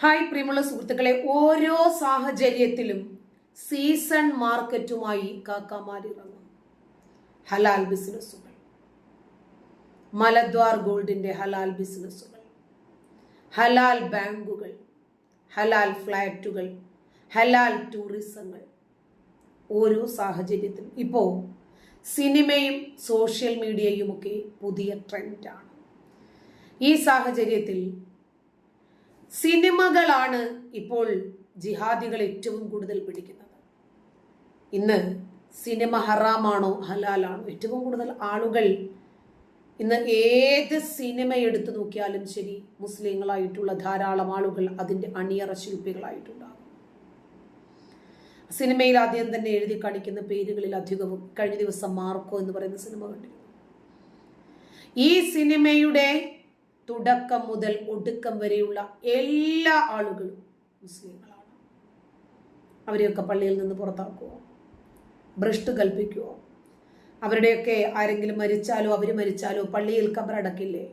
Hi പ്രിയമുള്ള സുഹൃത്തുക്കളെ ഓരോ സാഹചര്യത്തിലും സീസൺ മാർക്കറ്റുമായി കാക്കാമാരിറങ്ങും ഹലാൽ ബിസിനസ്സുകൾ. മലദ്വാർ ഗോൾഡിന്റെ ഹലാൽ ബിസിനസ്സുകൾ. ഹലാൽ ബാങ്കുകൾ. ഹലാൽ ഫ്ലാറ്റുകൾ. ഹലാൽ ടൂറിസങ്ങൾ. ഓരോ സാഹചര്യത്തിലും. ഇപ്പോൾ സിനിമയും സോഷ്യൽ മീഡിയയുമൊക്കെ പുതിയ ട്രെൻഡാണ്. ഈ സാഹചര്യത്തിൽ സിനിമകളാണ് ഇപ്പോൾ ജിഹാദികൾ ഏറ്റവും കൂടുതൽ പിടിക്കുന്നത്. ഇന്ന് സിനിമ ഹറാമാണോ ഹലാലാണോ ഏറ്റവും കൂടുതൽ ആളുകൾ ഇന്ന് ഏത് സിനിമ എടുത്തു നോക്കിയാലും ശരി മുസ്ലിങ്ങളായിട്ടുള്ള ധാരാളം ആളുകൾ അതിന്റെ അണിയറ ശില്പികളായിട്ടുണ്ടാകും. സിനിമയിൽ ആദ്യം തന്നെ എഴുതി കാണിക്കുന്ന പേരുകളിൽ അധികവും കഴിഞ്ഞ ദിവസം മാർക്കോ എന്ന് പറയുന്ന സിനിമ കണ്ടിരുന്നു. ഈ സിനിമയുടെ തുടക്കം മുതൽ ഒടുക്കം വരെയുള്ള എല്ലാ ആളുകളും മുസ്ലിങ്ങളാണ്. അവരെയൊക്കെ പള്ളിയിൽ നിന്ന് പുറത്താക്കുമോ ഭ്രഷ്ട് കൽപ്പിക്കുമോ അവരുടെയൊക്കെ ആരെങ്കിലും മരിച്ചാലോ അവർ മരിച്ചാലോ പള്ളിയിൽ കബറടക്കില്ലേ?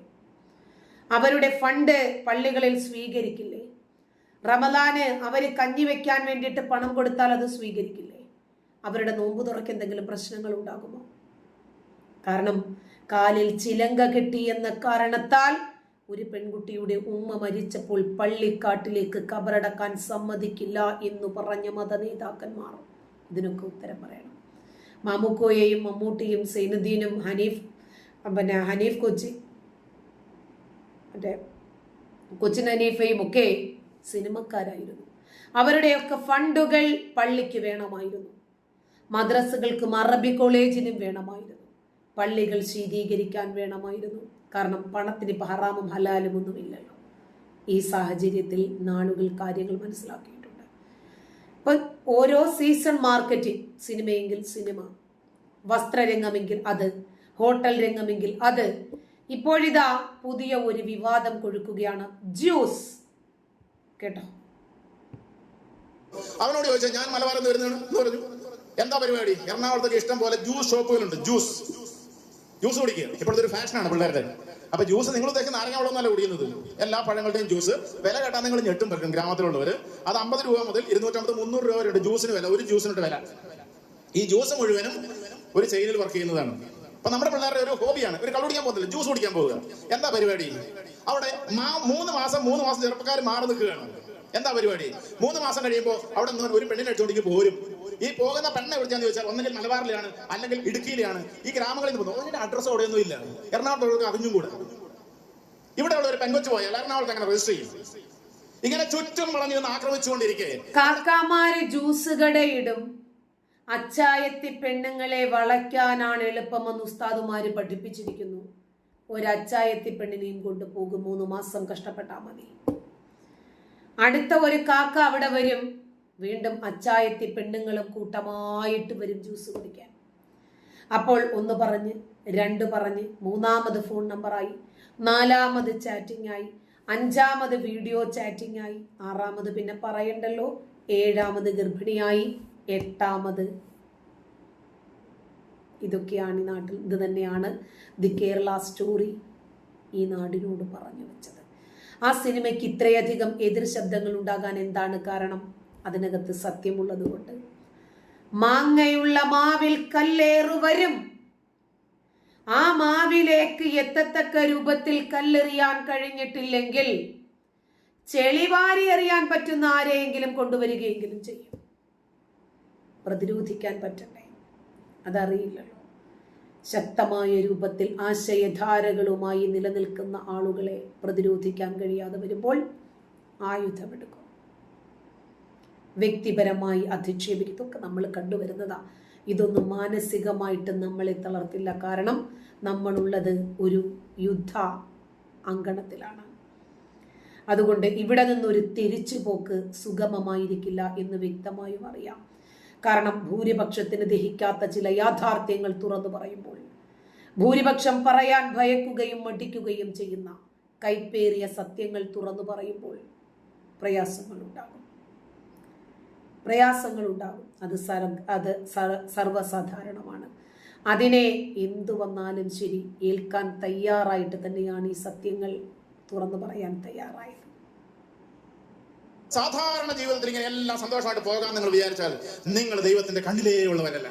അവരുടെ ഫണ്ട് പള്ളികളിൽ സ്വീകരിക്കില്ലേ? റമദാന് അവർ കഞ്ഞി വെക്കാൻ വേണ്ടിയിട്ട് പണം കൊടുത്താൽ അത് സ്വീകരിക്കില്ലേ? അവരുടെ നോമ്പ് തുറക്ക് എന്തെങ്കിലും പ്രശ്നങ്ങൾ ഉണ്ടാകുമോ? കാരണം കാലിൽ ചിലങ്ക കിട്ടി എന്ന കാരണത്താൽ ഒരു പെൺകുട്ടിയുടെ ഉമ്മ മരിച്ചപ്പോൾ പള്ളിക്കാട്ടിലേക്ക് കബറടക്കാൻ സമ്മതിക്കില്ല എന്ന് പറഞ്ഞ മത നേതാക്കന്മാർ ഇതിനൊക്കെ ഉത്തരം പറയണം. മാമുക്കോയെയും മമ്മൂട്ടിയും സൈനുദ്ദീനും ഹനീഫ് പിന്നെ ഹനീഫ് കൊച്ചി മറ്റേ കൊച്ചിൻ ഹനീഫയും ഒക്കെ സിനിമക്കാരായിരുന്നു. അവരുടെയൊക്കെ ഫണ്ടുകൾ പള്ളിക്ക് വേണമായിരുന്നു. മദ്രസകൾക്കും അറബി കോളേജിനും വേണമായിരുന്നു. പള്ളികൾ ശീതീകരിക്കാൻ വേണമായിരുന്നു. കാരണം പണത്തിന് ഇപ്പം ഹറാമും ഹലാലും ഒന്നുമില്ലല്ലോ ഈ സാഹചര്യത്തിൽ നാളുകൾ കാര്യങ്ങൾ മനസ്സിലാക്കിയിട്ടുണ്ട്. ഇപ്പം ഓരോ സീസൺ മാർക്കറ്റിംഗ് സിനിമയെങ്കിൽ സിനിമ വസ്ത്രരംഗമെങ്കിൽ അത് ഹോട്ടൽ രംഗമെങ്കിൽ അത്. ഇപ്പോഴിതാ പുതിയ ഒരു വിവാദം കൊഴുക്കുകയാണ്. ജ്യൂസ്. കേട്ടോ? അവനോട് ചോദിച്ചാൽ ഞാൻ മലബാറിൽ നിന്ന് വരുന്നതാണ് എന്ന് എന്താ പരിപാടി? എറണാകുളത്തൊക്കെ ഇഷ്ടം പോലെ ജ്യൂസ് ഷോപ്പുകളുണ്ട്. ജ്യൂസ്. ജ്യൂസ് കുടിക്കുക. ഇപ്പോഴത്തെ ഒരു ഫാഷനാണ് പിള്ളേരുടെ. അപ്പൊ ജ്യൂസ് നിങ്ങൾ ഉദ്ദേശിക്കുന്ന നാരങ്ങ വെള്ളമൊന്നല്ല കുടിക്കുന്നത്. എല്ലാ പഴങ്ങളുടെയും ജ്യൂസ്. വില കേട്ടാൽ നിങ്ങൾ ഞെട്ടും പറ്റും ഗ്രാമത്തിലുള്ളവർ അത് അമ്പത് രൂപ മുതൽ ഇരുന്നൂറ്റമ്പത് മുന്നൂറ് രൂപ വരെയുണ്ട് ജ്യൂസിന് വില. ഒരു ജ്യൂസിനോട്ട് വില. ഈ ജ്യൂസ് മുഴുവനും ഒരു ചെയിനിൽ വർക്ക് ചെയ്യുന്നതാണ്. അപ്പൊ നമ്മുടെ പിള്ളേരുടെ ഒരു ഹോബിയാണ്. ഒരു കള്ളു കുടിക്കാൻ പോകുന്നില്ല ജ്യൂസ് കുടിക്കാൻ പോവുക. എന്താ പരിപാടി? അവിടെ മൂന്ന് മാസം മൂന്ന് മാസം ചെറുപ്പക്കാർ മാറി നിൽക്കുകയാണ്. എന്താ പരിപാടി? മൂന്ന് മാസം കഴിയുമ്പോൾ അവിടെ നിന്ന് ഒരു പെണ്ണിനെ അടിച്ചുകൊണ്ടെങ്കിൽ പോരും. ഈ പോകുന്ന പെണ്ണെ വിളിച്ചാന്ന് ചോദിച്ചാൽ ഒന്നെങ്കിൽ മലബാറിലാണ് അല്ലെങ്കിൽ ഇടുക്കിയിലാണ് ഈ ഗ്രാമങ്ങളിൽ നിന്ന് പോകുന്നത് അതിന്റെ അഡ്രസ് അവിടെയൊന്നും ഇല്ല. എറണാകുളത്ത് അറിഞ്ഞും കൂടെ. ഇവിടെ ഉള്ള ഒരു പെൺകൊച്ചു പോയാൽ എറണാകുളത്ത് അങ്ങനെ രജിസ്റ്റർ ചെയ്യും. ഇങ്ങനെ ചുറ്റും വളഞ്ഞു നിന്ന് ആക്രമിച്ചുകൊണ്ടിരിക്കെ. കാക്കാമാര് ജ്യൂസ് കടയിടും അച്ചായത്തി പെണ്ണുങ്ങളെ വളയ്ക്കാനാണ് എളുപ്പമെന്ന് ഉസ്താദുമാര് പഠിപ്പിച്ചിരിക്കുന്നു. ഒരു പെണ്ണിനെയും കൊണ്ട് പോകും. മൂന്ന് മാസം കഷ്ടപ്പെട്ടാൽ മതി. അടുത്ത ഒരു കാക്ക അവിടെ വരും. വീണ്ടും അച്ചായത്തി പെണ്ണുങ്ങളും കൂട്ടമായിട്ട് വരും ജ്യൂസ് കുടിക്കാൻ. അപ്പോൾ ഒന്ന് പറഞ്ഞ് രണ്ട് പറഞ്ഞ് മൂന്നാമത് ഫോൺ നമ്പറായി നാലാമത് ചാറ്റിംഗ് ആയി അഞ്ചാമത് വീഡിയോ ചാറ്റിംഗ് ആയി ആറാമത് പിന്നെ പറയണ്ടല്ലോ ഏഴാമത് ഗർഭിണിയായി എട്ടാമത്. ഇതൊക്കെയാണ് ഈ നാട്ടിൽ ഇത് തന്നെയാണ് ദി കേരള സ്റ്റോറി ഈ നാടിനോട് പറഞ്ഞു വെച്ചത്. ആ സിനിമയ്ക്ക് ഇത്രയധികം എതിർ ശബ്ദങ്ങൾ ഉണ്ടാകാൻ എന്താണ് കാരണം? അതിനകത്ത് സത്യമുള്ളതുകൊണ്ട് മാങ്ങയുള്ള മാവിൽ കല്ലേറു വരും. ആ മാവിലേക്ക് എത്തത്തക്ക രൂപത്തിൽ കല്ലെറിയാൻ കഴിഞ്ഞിട്ടില്ലെങ്കിൽ ചെളിവാരി എറിയാൻ പറ്റുന്ന ആരെയെങ്കിലും കൊണ്ടുവരികയെങ്കിലും ചെയ്യും. പ്രതിരോധിക്കാൻ പറ്റണ്ടേ? അതറിയില്ലല്ലോ. ശക്തമായ രൂപത്തിൽ ആശയധാരകളുമായി നിലനിൽക്കുന്ന ആളുകളെ പ്രതിരോധിക്കാൻ കഴിയാതെ വരുമ്പോൾ ആയുധമെടുക്കും. വ്യക്തിപരമായി അധിക്ഷേപിക്കും. ഇതൊക്കെ നമ്മൾ കണ്ടുവരുന്നതാണ് ഇതൊന്നും മാനസികമായിട്ട് നമ്മളെ തളർത്തില്ല. കാരണം നമ്മളുള്ളത് ഒരു യുദ്ധ അങ്കണത്തിലാണ്. അതുകൊണ്ട് ഇവിടെ നിന്നൊരു തിരിച്ചുപോക്ക് സുഗമമായിരിക്കില്ല എന്ന് വ്യക്തമായും അറിയാം. കാരണം ഭൂരിപക്ഷത്തിന് ദഹിക്കാത്ത ചില യാഥാർത്ഥ്യങ്ങൾ തുറന്നു പറയുമ്പോൾ ഭൂരിപക്ഷം പറയാൻ ഭയക്കുകയും മടിക്കുകയും ചെയ്യുന്ന കൈപ്പേറിയ സത്യങ്ങൾ തുറന്നു പറയുമ്പോൾ പ്രയാസങ്ങളുണ്ടാകും. പ്രയാസങ്ങളുണ്ടാകും. അത് സർ അത് സർ- സർവസാധാരണമാണ്. അതിനെ എന്തു വന്നാലും ശരി ഏൽക്കാൻ തയ്യാറായിട്ട് തന്നെയാണ് ഈ സത്യങ്ങൾ തുറന്നു പറയാൻ തയ്യാറായത്. സാധാരണ ജീവിതത്തിൽ ഇങ്ങനെ എല്ലാം സന്തോഷമായിട്ട് പോകാൻ നിങ്ങൾ വിചാരിച്ചാൽ നിങ്ങൾ ദൈവത്തിന്റെ കണ്ണിലേ ഉള്ളവരല്ല.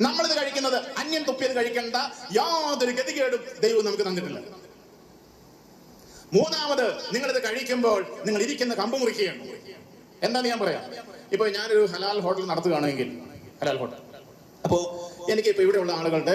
നമ്മളിത് കഴിക്കുന്നത് അന്യൻ തുപ്പിയത് കഴിക്കേണ്ട യാതൊരു ഗതികേടും ദൈവം നമുക്ക് തന്നിട്ടില്ല. മൂന്നാമത് നിങ്ങളിത് കഴിക്കുമ്പോൾ നിങ്ങൾ ഇരിക്കുന്ന കമ്പ് മുറിക്കുകയാണ്. എന്താന്ന് ഞാൻ പറയാം? ഇപ്പൊ ഞാനൊരു ഹലാൽ ഹോട്ടൽ നടത്തുകയാണെങ്കിൽ ഹലാൽ ഹോട്ടൽ. അപ്പോ എനിക്ക് ഇപ്പൊ ഇവിടെയുള്ള ആളുകളുടെ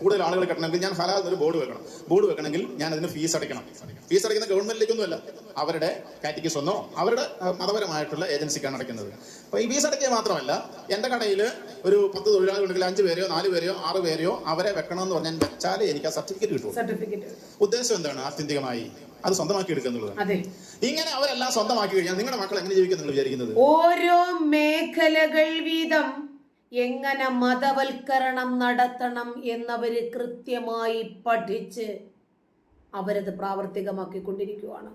കൂടുതൽ ആളുകൾ കിട്ടണമെങ്കിൽ ഞാൻ ഹലാൽ ഒരു ബോർഡ് വെക്കണം. ബോർഡ് വെക്കണമെങ്കിൽ ഞാൻ അതിന് ഫീസ് അടയ്ക്കണം. ഫീസ് അടയ്ക്കുന്ന ഗവൺമെന്റിലേക്കൊന്നുമല്ല. അവരുടെ കാറ്റഗറീസ് ഒന്നോ അവരുടെ മതപരമായിട്ടുള്ള ഏജൻസിക്കാണ് അടയ്ക്കുന്നത്. അപ്പൊ ഈ ഫീസ് അടയ്ക്കുക മാത്രമല്ല എന്റെ കടയിൽ ഒരു പത്ത് തൊഴിലാളികൾ ഉണ്ടെങ്കിൽ അഞ്ച് പേരെയോ നാല് പേരെയോ ആറ് പേരെയോ അവരെ വെക്കണമെന്ന് പറഞ്ഞാൽ വെച്ചാലേ എനിക്ക് ആ സർട്ടിഫിക്കറ്റ് കിട്ടും സർട്ടിഫിക്കറ്റ് ഉദ്ദേശം എന്താണ്? ആത്യന്തികമായി അത് സ്വന്തമാക്കി എടുക്കുക എന്നുള്ളതാണ്. അതെ. ഇങ്ങനെ അവരെല്ലാം സ്വന്തമാക്കി കഴിഞ്ഞാൽ നിങ്ങളുടെ മക്കൾ എങ്ങനെ ജീവിക്കും നിങ്ങൾ വിചാരിക്കുന്നത്? ഓരോ മേഖലകൾ വീതം എങ്ങനെ മതവൽക്കരണം നടത്തണം എന്നവര് കൃത്യമായി പഠിച്ച് അവരത് പ്രാവർത്തികമാക്കിക്കൊണ്ടിരിക്കുകയാണ്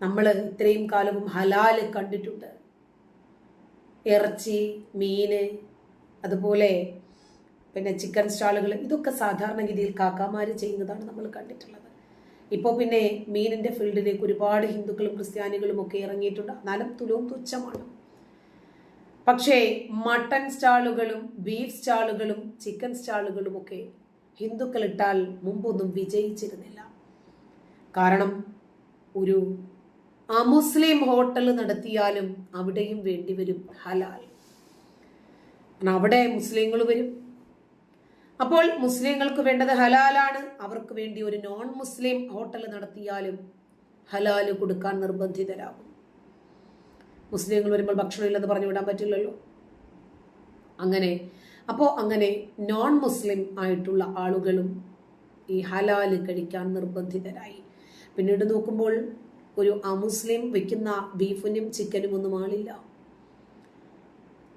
നമ്മൾ ഇത്രയും കാലവും ഹലാൽ കണ്ടിട്ടുണ്ട്. ഇറച്ചി മീന് അതുപോലെ പിന്നെ ചിക്കൻ സ്റ്റാളുകൾ ഇതൊക്കെ സാധാരണ സാധാരണഗതിയിൽ കാക്കാമാര് ചെയ്യുന്നതാണ് നമ്മൾ കണ്ടിട്ടുള്ളത്. ഇപ്പോൾ പിന്നെ മീനിന്റെ ഫീൽഡിലേക്ക് ഒരുപാട് ഹിന്ദുക്കളും ക്രിസ്ത്യാനികളും ഒക്കെ ഇറങ്ങിയിട്ടുണ്ട്. എന്നാലും തുലവും തുച്ഛമാണ്. പക്ഷേ മട്ടൺ സ്റ്റാളുകളും ബീഫ് സ്റ്റാളുകളും ചിക്കൻ സ്റ്റാളുകളും ഒക്കെ ഹിന്ദുക്കൾ ഇട്ടാൽ മുമ്പൊന്നും വിജയിച്ചിരുന്നില്ല. കാരണം ഒരു അമുസ്ലിം ഹോട്ടൽ നടത്തിയാലും അവിടെയും വേണ്ടിവരും ഹലാൽ. അവിടെ മുസ്ലിങ്ങൾ വരും. അപ്പോൾ മുസ്ലിങ്ങൾക്ക് വേണ്ടത് ഹലാലാണ്. അവർക്ക് വേണ്ടി ഒരു നോൺ മുസ്ലിം ഹോട്ടൽ നടത്തിയാലും ഹലാൽ കൊടുക്കാൻ നിർബന്ധിതരാകും. മുസ്ലിങ്ങൾ വരുമ്പോൾ ഭക്ഷണം ഇല്ലെന്ന് പറഞ്ഞു വിടാൻ പറ്റില്ലല്ലോ. അങ്ങനെ. അപ്പോൾ അങ്ങനെ നോൺ മുസ്ലിം ആയിട്ടുള്ള ആളുകളും ഈ ഹലാൽ കഴിക്കാൻ നിർബന്ധിതരായി. പിന്നീട് നോക്കുമ്പോൾ ഒരു അമുസ്ലിം വയ്ക്കുന്ന ബീഫിനും ചിക്കനും ഒന്നും ആളില്ല.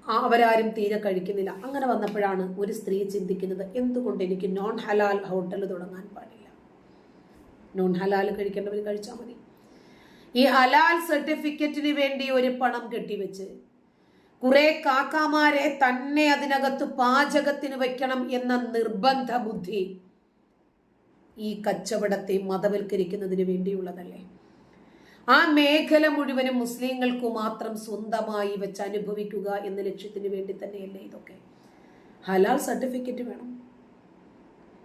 അവരാരും തീരെ കഴിക്കുന്നില്ല. അങ്ങനെ വന്നപ്പോഴാണ് ഒരു സ്ത്രീ ചിന്തിക്കുന്നത് എന്തുകൊണ്ട് എനിക്ക് നോൺ ഹലാൽ ഹോട്ടൽ തുടങ്ങാൻ പാടില്ല? നോൺ ഹലാൽ കഴിക്കേണ്ടവർ കഴിച്ചാൽ മതി. ഈ ഹലാൽ സർട്ടിഫിക്കറ്റിന് വേണ്ടി ഒരു പണം കെട്ടിവെച്ച് കുറെ കാക്കാമാരെ തന്നെ അതിനകത്ത് പാചകത്തിന് വെക്കണം എന്ന നിർബന്ധ ബുദ്ധി ഈ കച്ചവടത്തെ മതവൽക്കരിക്കുന്നതിന് വേണ്ടിയുള്ളതല്ലേ? ആ മേഖല മുഴുവനും മുസ്ലിങ്ങൾക്ക് മാത്രം സ്വന്തമായി വെച്ച് അനുഭവിക്കുക എന്ന ലക്ഷ്യത്തിന് വേണ്ടി തന്നെയല്ലേ ഇതൊക്കെ? ഹലാൽ സർട്ടിഫിക്കറ്റ് വേണം.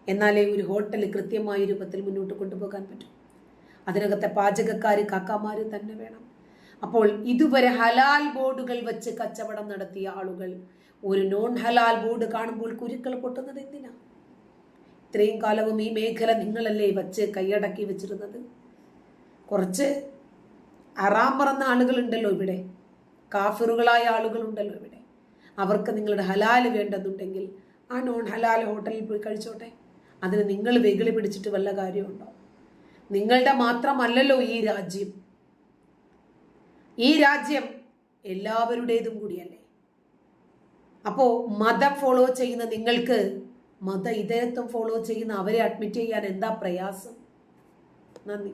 എന്നാലേ ഒരു ഹോട്ടൽ കൃത്യമായ രൂപത്തിൽ മുന്നോട്ട് കൊണ്ടുപോകാൻ പറ്റും. അതിനകത്തെ പാചകക്കാർ കാക്കാമാർ തന്നെ വേണം. അപ്പോൾ ഇതുവരെ ഹലാൽ ബോർഡുകൾ വെച്ച് കച്ചവടം നടത്തിയ ആളുകൾ ഒരു നോൺ ഹലാൽ ബോർഡ് കാണുമ്പോൾ കുരുക്കൾ പൊട്ടുന്നത് എന്തിനാ? ഇത്രയും കാലവും ഈ മേഖല നിങ്ങളല്ലേ വച്ച് കൈയടക്കി വെച്ചിരുന്നത്? കുറച്ച് അറാം പറന്ന ആളുകളുണ്ടല്ലോ ഇവിടെ. കാഫിറുകളായ ആളുകളുണ്ടല്ലോ ഇവിടെ. അവർക്ക് നിങ്ങളുടെ ഹലാൽ വേണ്ടതുണ്ടെങ്കിൽ ആ നോൺ ഹലാൽ ഹോട്ടലിൽ പോയി കഴിച്ചോട്ടെ. അതിന് നിങ്ങൾ വെകിളി പിടിച്ചിട്ട് വല്ല കാര്യമുണ്ടോ? നിങ്ങളുടെ മാത്രമല്ലല്ലോ ഈ രാജ്യം. ഈ രാജ്യം എല്ലാവരുടേതും കൂടിയല്ലേ. അപ്പോൾ മതം ഫോളോ ചെയ്യുന്ന നിങ്ങൾക്ക് മത ഇതരത്വം ഫോളോ ചെയ്യുന്ന അവരെ അഡ്മിറ്റ് ചെയ്യാൻ എന്താ പ്രയാസം? നന്ദി.